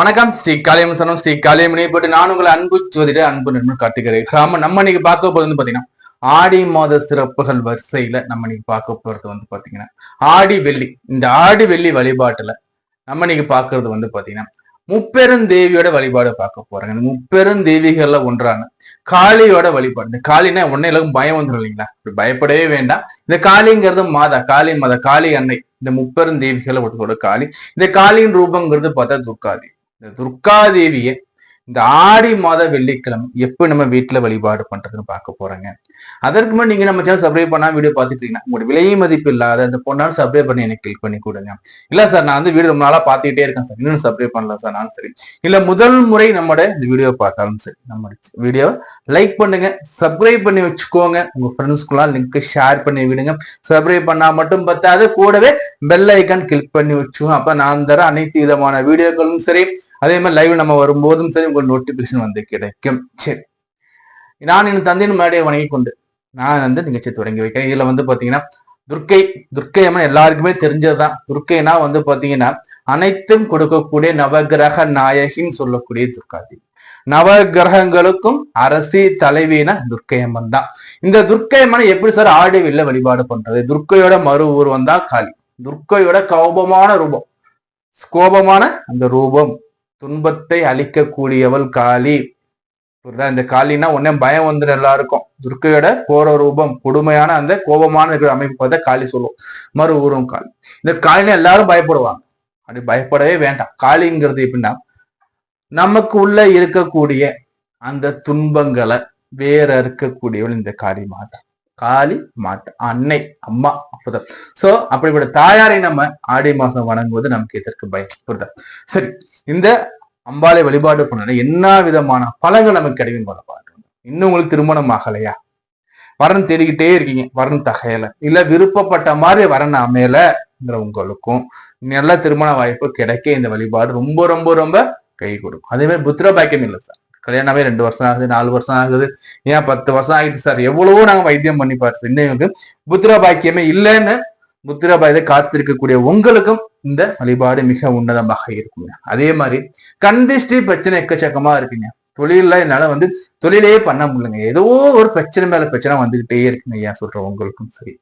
வணக்கம். ஸ்ரீ காளியம் சனம் ஸ்ரீ காளியமனை போட்டு நான் உங்களை அன்பு ஜோதிட அன்பு நண்பன் காட்டுகிறேன். ராம நம்ம இன்னைக்கு பார்க்க போறது வந்து பாத்தீங்கன்னா ஆடி மாத சிறப்புகள் வரிசையில நம்ம இன்னைக்கு பார்க்க போறது வந்து பாத்தீங்கன்னா ஆடி வெள்ளி. இந்த ஆடி வெள்ளி வழிபாட்டுல நம்ம இன்னைக்கு பாக்குறது வந்து பாத்தீங்கன்னா முப்பெரும் தேவியோட வழிபாடு பார்க்க போறாங்க. இந்த முப்பெரும் தேவிகள்ல ஒன்றான காளியோட வழிபாடு. இந்த காளினா உடனே எல்லாருக்கும் பயம் வந்துடும் இல்லைங்களா? பயப்படவே வேண்டாம். இந்த காளிங்கிறது மாதா காளி மாதா காளி அன்னை. இந்த முப்பெரும் தேவிகளை காளி. இந்த காளியின் ரூபங்கிறது பார்த்தா துர்காதி இந்த துர்காதேவியை இந்த ஆடி மாத வெள்ளிக்கிழமை எப்போ நம்ம வீட்டுல வழிபாடு பண்றதுன்னு பார்க்க போறோங்க. அதற்கு முன்னாடி நீங்க நம்ம சேனல் சப்ஸ்கிரைப் பண்ணா வீடியோ பார்த்துட்டு இருக்கீங்கன்னா உங்களோட விலை மதிப்பு இல்லாத அந்த பொண்ணாலும் சப்ஸ்கிரைப் பண்ணி எனக்கு கிளிக் பண்ணி கொடுங்க. இல்ல சார் நான் வந்து வீடியோ ரொம்ப நாளா பார்த்துக்கிட்டே இருக்கேன் சார் இன்னும் சப்ஸ்கிரைப் பண்ணல சார் நானும் சரி. இல்ல முதல் முறை நம்மளோட இந்த வீடியோ பார்த்தாலும் சரி நம்ம வீடியோ லைக் பண்ணுங்க சப்ஸ்கிரைப் பண்ணி வச்சுக்கோங்க. உங்க ஃப்ரெண்ட்ஸ்க்குலாம் லிங்க் ஷேர் பண்ணி விடுங்க. சப்ஸ்கிரைப் பண்ணா மட்டும் பத்தாது கூடவே பெல் ஐக்கான் கிளிக் பண்ணி வச்சுக்கோங்க. அப்ப நான் தர அனைத்து விதமான வீடியோக்களும் சரி அதே மாதிரி லைவ் நம்ம வரும்போதும் சரி உங்களுக்கு நோட்டிபிகேஷன் வந்து கிடைக்கும். சரி. நான் என் தந்தையின் முன்னாடியே வணங்கி கொண்டு நான் வந்து நிகழ்ச்சி தொடங்கி வைக்கிறேன். இதுல வந்து பாத்தீங்கன்னா துர்க்கை துர்க்கை அம்மன் எல்லாருக்குமே தெரிஞ்சதுதான். துர்க்கைனா வந்து பாத்தீங்கன்னா அனைத்தும் கொடுக்கக்கூடிய நவகிரக நாயகின்னு சொல்லக்கூடிய துர்காதி நவகிரகங்களுக்கும் அரசி தலைவினா துர்க்கை அம்மன் தான். இந்த துர்க்கை அம்மனை எப்படி சார் ஆடி வெள்ள வழிபாடு பண்றது? துர்க்கையோட மறு உருவம் தான் காளி. துர்க்கையோட கோபமான ரூபம். கோபமான அந்த ரூபம். துன்பத்தை அழிக்கக்கூடியவள் காளி. புரியுதா? இந்த காளினா உடனே பயம் வந்துடும் எல்லாருக்கும். துர்க்கையோட கோர ரூபம் கொடுமையான அந்த கோபமான இருக்கிற அமைப்பு பார்த்தா காளி சொல்லுவோம் மறு உருவம் காளி. இந்த காளினா எல்லாரும் பயப்படுவாங்க. அப்படி பயப்படவே வேண்டாம். காளிங்கிறது எப்படின்னா நமக்கு உள்ள இருக்கக்கூடிய அந்த துன்பங்களை வேற இருக்கக்கூடியவள் இந்த காளி மாதா காளி மாட்டு அன்னை அம்மா புரிதல் சோ அப்படிப்பட்ட தாயாரை நம்ம ஆடி மாசம் வணங்குவது நமக்கு எதற்கு பயம் புரிதல் சரி இந்த அம்பாளை வழிபாடு பண்ண என்ன விதமான பலங்கள் நமக்கு கிடைக்கும் போல பாருங்க இன்னும் உங்களுக்கு திருமணம் ஆகலையா? வரன் தேடிக்கிட்டே இருக்கீங்க வரன் தகையல. இல்ல விருப்பப்பட்ட மாதிரி வரன் அமையலங்கிற உங்களுக்கும் நல்ல திருமண வாய்ப்பு கிடைக்க இந்த வழிபாடு ரொம்ப ரொம்ப ரொம்ப கை கொடுக்கும். அதே மாதிரி புத்திர பாக்கியம் இல்லை சார். கல்யாணமே ரெண்டு வருஷம் ஆகுது நாலு வருஷம் ஆகுது. ஏன் பத்து வருஷம் ஆகிட்டு சார்? எவ்வளவோ நாங்க வைத்தியம் பண்ணி பார்த்து இன்னும் எங்களுக்கு புத்திர பாக்கியமே இல்லைன்னு புத்திர பாயத்தை காத்திருக்கக்கூடிய உங்களுக்கும் இந்த வழிபாடு மிக உன்னதமாக இருக்குங்க அதே மாதிரி கந்திஷ்டி பிரச்சனை எக்கச்சக்கமா இருக்குங்க. தொழில என்னால வந்து தொழிலே பண்ண முடியலங்க. ஏதோ ஒரு பிரச்சனை மேல பிரச்சனை வந்துகிட்டே இருக்குங்க ஐயா சொல்ற உங்களுக்கும் சரி.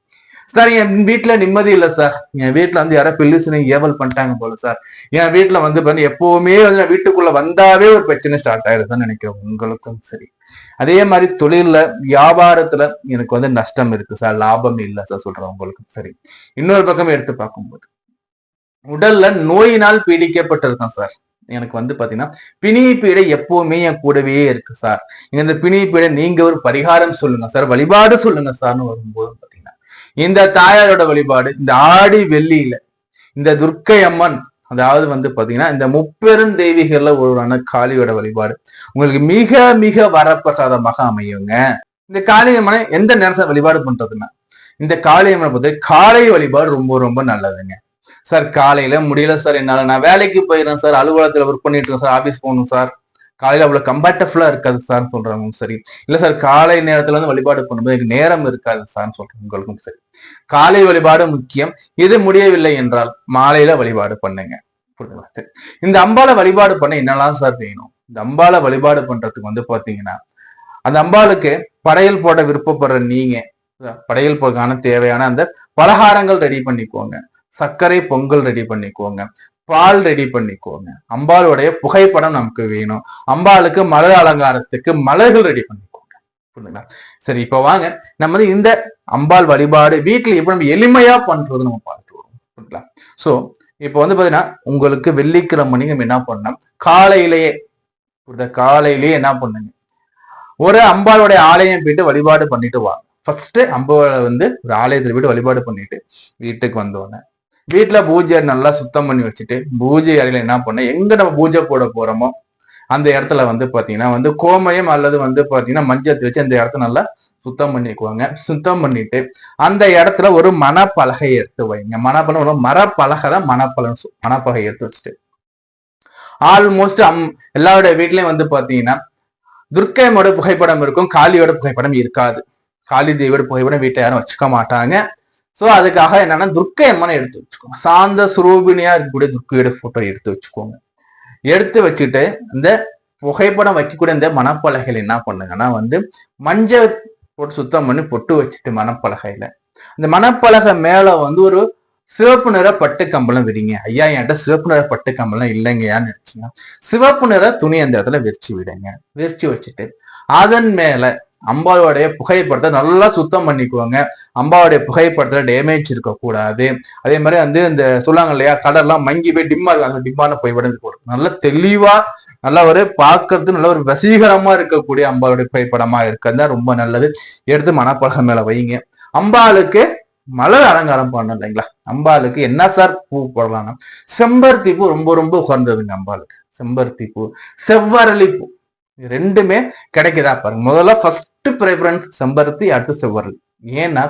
சார் என் வீட்டுல நிம்மதி இல்லை சார் என் வீட்டுல வந்து யாரோ பில்லிசுனை ஏவல் பண்ணிட்டாங்க போல சார் என் வீட்டுல வந்து வந்து எப்பவுமே வந்து நான் வீட்டுக்குள்ள வந்தாவே ஒரு பிரச்சனை ஸ்டார்ட் ஆயிருதுன்னு நினைக்கிறேன். உங்களுக்கும் சரி. அதே மாதிரி தொழில்ல வியாபாரத்துல எனக்கு வந்து நஷ்டம் இருக்கு சார் லாபம் இல்லை சார் சொல்றேன் உங்களுக்கும் சரி. இன்னொரு பக்கம் எடுத்து பார்க்கும்போது உடல்ல நோயினால் பீடிக்கப்பட்டிருக்கேன் சார் எனக்கு வந்து பாத்தீங்கன்னா பிணி பீடை எப்பவுமே என் கூடவே இருக்கு சார் இந்த பிணி பீடை நீங்க ஒரு பரிகாரம் சொல்லுங்க சார் வழிபாடு சொல்லுங்க சார்னு வரும்போது இந்த தாயாரோட வழிபாடு இந்த ஆடி வெள்ளியில இந்த துர்க்கை அம்மன் அதாவது வந்து பாத்தீங்கன்னா இந்த முப்பெரும் தெய்வீகர்ல ஒருவரான காளியோட வழிபாடு. உங்களுக்கு மிக மிக வரப்பிரசாதமாக அமையுங்க. இந்த காளியம்மனை எந்த நேரத்தில் வழிபாடு பண்றதுன்னா இந்த காளியம்மனை பொறுத்த காலை வழிபாடு ரொம்ப ரொம்ப நல்லதுங்க. சார் காலையில முடியல சார் என்னால. நான் வேலைக்கு போயிடுறேன் சார் அலுவலகத்துல ஒர்க் பண்ணிட்டு இருக்கேன் சார் ஆபீஸ் போகணும் சார். காலையில அவ்வளவு கம்பர்டபுளா இருக்காது சார் சொல்றாங்க சரி. இல்ல சார் காலை நேரத்துல வந்து வழிபாடு பண்ணும்போது எனக்கு நேரம் இருக்காது சார் சொல்றேன் சரி. காலை வழிபாடு முக்கியம். இது முடியவில்லை என்றால் மாலையில வழிபாடு பண்ணுங்க. புரியுதுங்களா? சரி. இந்த அம்பால வழிபாடு பண்ண என்னெல்லாம் சார் வேணும்? இந்த அம்பால வழிபாடு பண்றதுக்கு வந்து பாத்தீங்கன்னா அந்த அம்பாளுக்கு படையல் போட விருப்பப்படுற நீங்க படையல் போடுறதுக்கான தேவையான அந்த பலகாரங்கள் ரெடி பண்ணிக்கோங்க. சர்க்கரை பொங்கல் ரெடி பண்ணிக்கோங்க. பால் ரெடி பண்ணிக்கோங்க. அம்பாளுடைய புகைப்படம் நமக்கு வேணும். அம்பாளுக்கு மலர் அலங்காரத்துக்கு மலர்கள் ரெடி பண்ணிக்கோங்க. புரியுதுங்களா சரி இப்ப வாங்க. நம்ம வந்து இந்த அம்பாள் வழிபாடு வீட்டுல எப்படி நம்ம எளிமையா பண்றது நம்ம பார்த்துட்டு வரோம் புரியுதுங்களா சோ இப்போ வந்து பாத்தீங்கன்னா உங்களுக்கு வெள்ளிக்கிழமை நீங்க என்ன பண்ணணும்? காலையிலேயே புரியுதா? காலையிலேயே என்ன பண்ணுங்க? ஒரு அம்பாளுடைய ஆலயம் போயிட்டு வழிபாடு பண்ணிட்டு வாங்க. ஃபர்ஸ்ட் அம்பாவை வந்து ஒரு ஆலயத்தில் போயிட்டு வழிபாடு பண்ணிட்டு வீட்டுக்கு வந்தோடனே வீட்டுல பூஜை நல்லா சுத்தம் பண்ணி வச்சுட்டு பூஜை அறையில என்ன பண்ண எங்க நம்ம பூஜை போட போறோமோ அந்த இடத்துல வந்து பாத்தீங்கன்னா வந்து கோமயம் அல்லது வந்து பாத்தீங்கன்னா மஞ்சள் வச்சு அந்த இடத்த நல்லா சுத்தம் பண்ணிக்குவாங்க. சுத்தம் பண்ணிட்டு அந்த இடத்துல ஒரு மணப்பலகை எடுத்து வைங்க. மணப்பலம் ஒரு மரப்பலகை தான் மணப்பலகை எடுத்து வச்சுட்டு. ஆல்மோஸ்ட் அம் எல்லாருடைய வீட்லயும் வந்து பாத்தீங்கன்னா துர்க்கையோட புகைப்படம் இருக்கும் காளியோட புகைப்படம் இருக்காது. காளி தேவியோட புகைப்படம் வீட்டை யாரும் வச்சுக்க மாட்டாங்க. சோ அதுக்காக என்னன்னா துர்க்கை அம்மனை எடுத்து வச்சுக்கோங்க. சாந்த சுரூபினியா இருக்கக்கூடிய துர்க்கையோட போட்டோ எடுத்து வச்சுக்கோங்க. எடுத்து வச்சுட்டு இந்த புகைப்படம் வைக்கக்கூடிய இந்த மணப்பலகையில என்ன பண்ணுங்கன்னா வந்து மஞ்சள் போட்டு சுத்தம் பண்ணி பொட்டு வச்சுட்டு மணப்பலகையில. இந்த மணப்பலகை மேல வந்து ஒரு சிவப்பு நிற பட்டு கம்பளம் விரிங்க. ஐயா என்கிட்ட சிவப்பு நிற பட்டு கம்பளம் இல்லைங்கயான்னு நினைச்சீங்கன்னா சிவப்பு நிற துணி அந்த இடத்துல விரிச்சு விடுங்க. விரிச்சு வச்சுட்டு அதன் மேல அம்பாளுடைய புகைப்படத்தை நல்லா சுத்தம் பண்ணிக்குவாங்க அம்பாவுடைய புகைப்படத்துல டேமேஜ் இருக்கக்கூடாது. அதே மாதிரி வந்து இந்த சொல்லுவாங்க இல்லையா கடல்லாம் மங்கி போய் டிம்மா இருக்கு அந்த டிம்மான புகைப்படம் போடும். நல்ல தெளிவா நல்ல ஒரு பார்க்கறது நல்ல ஒரு வசீகரமா இருக்கக்கூடிய அம்பாளுடைய புகைப்படமா இருக்கிறது ரொம்ப நல்லது. எடுத்து மணப்பலகை மேல வைங்க. அம்பாளுக்கு மலர் அலங்காரம் பண்ணணும் இல்லைங்களா? அம்பாளுக்கு என்ன சார் பூ போடலாம் செம்பருத்தி பூ ரொம்ப ரொம்ப உகந்ததுங்க அம்பாளுக்கு. செம்பருத்தி பூ செவ்வரளி பூ. ரெண்டுமே கிடைக்குதா பாருங்க. முதல்ல ஃபர்ஸ்ட் ப்ரிஃபரன்ஸ் செம்பருத்தி அடுத்து செவ்வரளி. ஏன்னா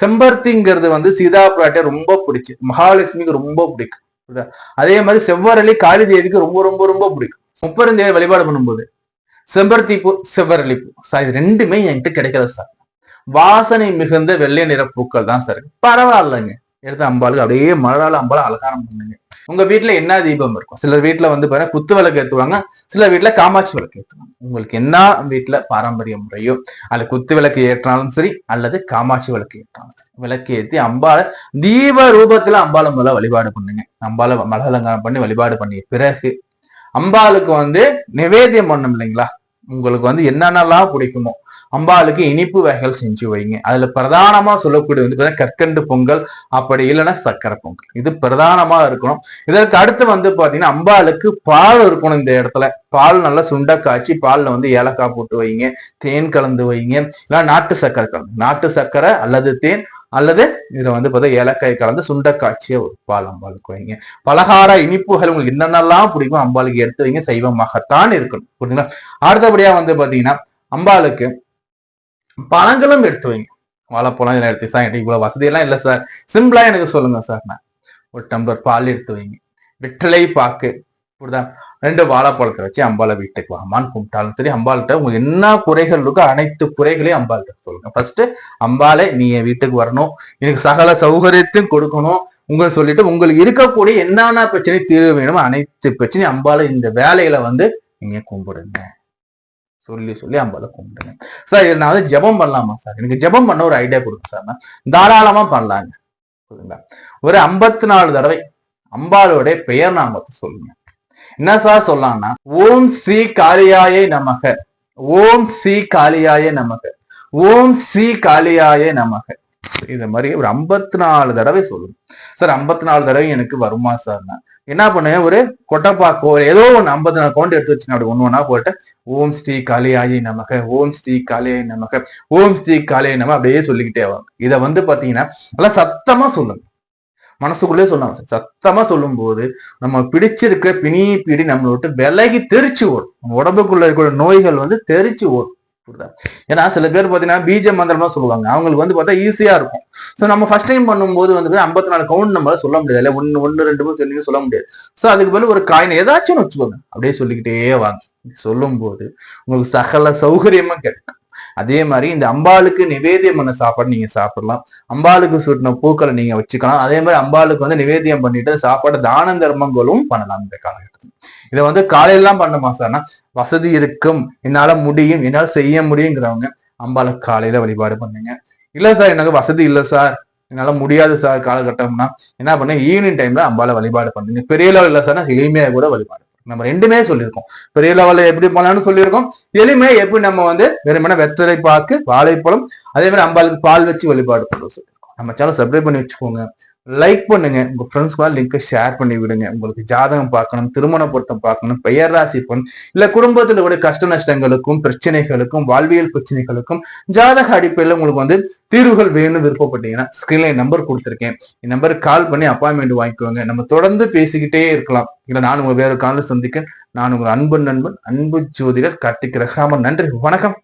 செம்பருத்திங்கிறது வந்து சீதா பிராட்டை ரொம்ப பிடிச்சு மகாலட்சுமிக்கு ரொம்ப பிடிக்கும். அதே மாதிரி செவ்வரளி காளி தேவிக்கு ரொம்ப ரொம்ப ரொம்ப பிடிக்கும். முப்பெருந்தேவி வழிபாடு பண்ணும்போது செம்பருத்தி பூ செவ்வரளி பூ. சார் இது ரெண்டுமே என்கிட்ட கிடைக்கல சார். வாசனை மிகுந்த வெள்ளை நிற பூக்கள் தான் சார். பரவாயில்லைங்க. எடுத்து அம்பாளுக்கு அப்படியே மலரால அம்பாளை அலங்காரம் பண்ணுங்க உங்க வீட்டுல என்ன தீபம் இருக்கும்? சிலர் வீட்டுல வந்து பாருங்க குத்து விளக்கு ஏற்றுவாங்க சில வீட்டுல காமாட்சி விளக்கு ஏற்றுவாங்க உங்களுக்கு என்ன வீட்டுல பாரம்பரிய முறையோ அல்ல குத்து விளக்கு ஏற்றினாலும் சரி அல்லது காமாட்சி விளக்கு ஏற்றினாலும் சரி விளக்கு ஏற்றி அம்பாளை தீப ரூபத்துல அம்பாளை முதல்ல வழிபாடு பண்ணுங்க. அம்பாளை மல அலங்காரம் பண்ணி வழிபாடு பண்ணிய பிறகு அம்பாளுக்கு வந்து நிவேதியம் பண்ணும் இல்லைங்களா? உங்களுக்கு வந்து என்னென்னலாம் பிடிக்குமோ அம்பாளுக்கு இனிப்பு வகைகள் செஞ்சு வைங்க அதுல பிரதானமா சொல்லக்கூடிய வந்து கற்கண்டு பொங்கல் அப்படி இல்லைன்னா சக்கரை பொங்கல். இது பிரதானமா இருக்கணும். இதற்கு அடுத்து வந்து பாத்தீங்கன்னா அம்பாளுக்கு பால் இருக்கணும் இந்த இடத்துல. பால் நல்லா சுண்ட காய்ச்சி பாலில் வந்து ஏலக்காய் போட்டு வைங்க தேன் கலந்து வைங்க இல்லை நாட்டு சக்கரை கலந்து. நாட்டு சக்கரை அல்லது தேன் அல்லது இதில் வந்து பார்த்தா ஏலக்காய் கலந்து சுண்டை காய்ச்சிய ஒரு பால் அம்பாளுக்கு வைங்க பலகார இனிப்புகள் உங்களுக்கு என்னென்னலாம் பிடிக்கும் அம்பாளுக்கு எடுத்து வைங்க சைவமாகத்தான் இருக்கணும். புரியுதுங்களா அடுத்தபடியாக வந்து பார்த்தீங்கன்னா அம்பாளுக்கு பழங்களும் எடுத்து வைங்க. வாழைப்பழம் இதெல்லாம் எடுத்து சார் எனக்கு இவ்வளோ வசதியெல்லாம் இல்லை சார். சிம்பிளாக எனக்கு சொல்லுங்க சார் நான். ஒரு டம்ளர் பால் எடுத்து வைங்க. வெற்றிலை பாக்கு. புரியுதா ரெண்டு வாழைப்பழத்தை வச்சு அம்பாளை வீட்டுக்கு வாமான்னு கும்பிட்டாலும் சரி அம்பாள்கிட்ட உங்களுக்கு என்ன குறைகள் இருக்கோ அனைத்து குறைகளையும் அம்பாள்கிட்ட சொல்லுங்க. ஃபர்ஸ்ட் அம்பாளை நீ என் வீட்டுக்கு வரணும். எனக்கு சகல சௌகரியத்தையும் கொடுக்கணும். உங்களை சொல்லிட்டு உங்களுக்கு இருக்கக்கூடிய என்னென்ன பிரச்சனை தீர்வு வேணுமோ அனைத்து பிரச்சனையும் அம்பாளை இந்த வேலையில வந்து நீங்க கும்பிடுங்க. சொல்லி சொல்லி அம்பாளை கும்பிடுங்க. சார் இது நான் வந்து ஜெபம் பண்ணலாமா சார் எனக்கு ஜெபம் பண்ண ஒரு ஐடியா கொடுங்க சார் நான் தாராளமா பண்ணலாங்க. புரியுதுங்களா ஒரு ஐம்பத்தி நாலு தடவை அம்பாலோடைய பெயர் நாமத்தை சொல்லுங்க. என்ன சார் சொல்லலாம்னா ஓம் ஸ்ரீ காளியாயே நமக. ஓம் ஸ்ரீ காளியாயே நமக. ஓம் ஸ்ரீ காளியாயே நமக. இந்த மாதிரி ஒரு ஐம்பத்தி நாலு தடவை சொல்லணும் சார் ஐம்பத்தி நாலு தடவை எனக்கு வருமா சார்? நான் என்ன பண்ணுவேன்? ஒரு கொட்டப்பாக்கோ ஏதோ ஒன்று ஐம்பத்தி நாலு கவுண்ட் எடுத்து வச்சுங்க அப்படி ஒன்று ஒன்றா போட்டு ஓம் ஸ்ரீ காளியாயி நமக ஓம் ஸ்ரீ காளியாயி நமக ஓம் ஸ்ரீ காளியாயி நம அப்படியே சொல்லிக்கிட்டே வாங்க. இதை வந்து பார்த்தீங்கன்னா நல்லா சத்தமா சொல்லுங்க. மனசுக்குள்ளே சொன்னாங்க சத்தமா சொல்லும் போது நம்ம பிடிச்சிருக்க பிணி பிடி நம்மளை விட்டு விலகி தெரிச்சு ஓடும். உடம்புக்குள்ள இருக்கிற நோய்கள் வந்து தெரிச்சு ஓடும். புரியுதா? ஏன்னா சில பேர் பார்த்தீங்கன்னா பீஜ மந்திரமா சொல்லுவாங்க. அவங்களுக்கு வந்து பார்த்தா ஈஸியா இருக்கும். சோ நம்ம ஃபர்ஸ்ட் டைம் பண்ணும்போது வந்து ஐம்பத்தி நாலு கவுண்ட் நம்மளால சொல்ல முடியாது. இல்லை ஒன்னு ஒன்னு ரெண்டு மூணு சொல்லி சொல்ல முடியாது. சோ அதுக்கு பதில் ஒரு காயின் ஏதாச்சும் வச்சுக்கோங்க. அப்படியே சொல்லிக்கிட்டே வாங்க. சொல்லும் போது உங்களுக்கு சகல சௌகரியமா கிடைக்கும். அதே மாதிரி இந்த அம்பாளுக்கு நிவேதியம் பண்ண சாப்பாடு நீங்க சாப்பிடலாம். அம்பாளுக்கு சுட்டின பூக்களை நீங்க வச்சுக்கலாம். அதே மாதிரி அம்பாளுக்கு வந்து நிவேதியம் பண்ணிட்டு சாப்பாடு தான தர்மங்களும் பண்ணலாம் இந்த காலகட்டத்தில். இதை வந்து காலையெல்லாம் பண்ண சார்னா வசதி இருக்கும் என்னால முடியும் என்னால் செய்ய முடியுங்கிறவங்க அம்பாளை காலையில வழிபாடு பண்ணுங்க. இல்ல சார் எனக்கு வசதி இல்லை சார் என்னால முடியாது சார் காலகட்டம்னா என்ன பண்ண ஈவினிங் டைம்ல அம்பாளை வழிபாடு பண்ணுங்க. பெரிய லெவல் இல்லை சார் எளிமையா கூட வழிபாடு நம்ம ரெண்டுமே சொல்லியிருக்கோம். பெரிய லெவல்ல எப்படி பண்ணலாம்னு சொல்லியிருக்கோம். எளிமையா எப்படி நம்ம வந்து வெறுமனே வெற்றலை பாக்கு வாழைப்பழம் அதே மாதிரி அம்பாளுக்கு பால் வச்சு வழிபாடு பண்ணுறோம் நம்ம சேனல் சப்ஸ்கிரைப் பண்ணி வச்சுக்கோங்க. லைக் பண்ணுங்க. உங்க ஃப்ரெண்ட்ஸ்க்கு லிங்கை ஷேர் பண்ணி விடுங்க. உங்களுக்கு ஜாதகம் பார்க்கணும் திருமண பொருத்தம் பார்க்கணும் பெயர் ராசி பண் இல்ல குடும்பத்தில் கூட கஷ்ட நஷ்டங்களுக்கும் பிரச்சனைகளுக்கும் வாழ்வியல் பிரச்சனைகளுக்கும் ஜாதக அடிப்படையில் உங்களுக்கு வந்து தீர்வுகள் வேணும்னு விருப்பப்பட்டீங்கன்னா ஸ்கிரீன்ல நம்பர் கொடுத்துருக்கேன். இந்த நம்பருக்கு கால் பண்ணி அப்பாயின்மெண்ட் வாங்கிக்கோங்க. நம்ம தொடர்ந்து பேசிக்கிட்டே இருக்கலாம். இல்ல நான் உங்களை வேறு காலில் சந்திக்க நான் உங்கள் அன்பு நண்பன் அன்பு ஜோதிடர் கார்த்திக் ரகாமன் நன்றி. வணக்கம்.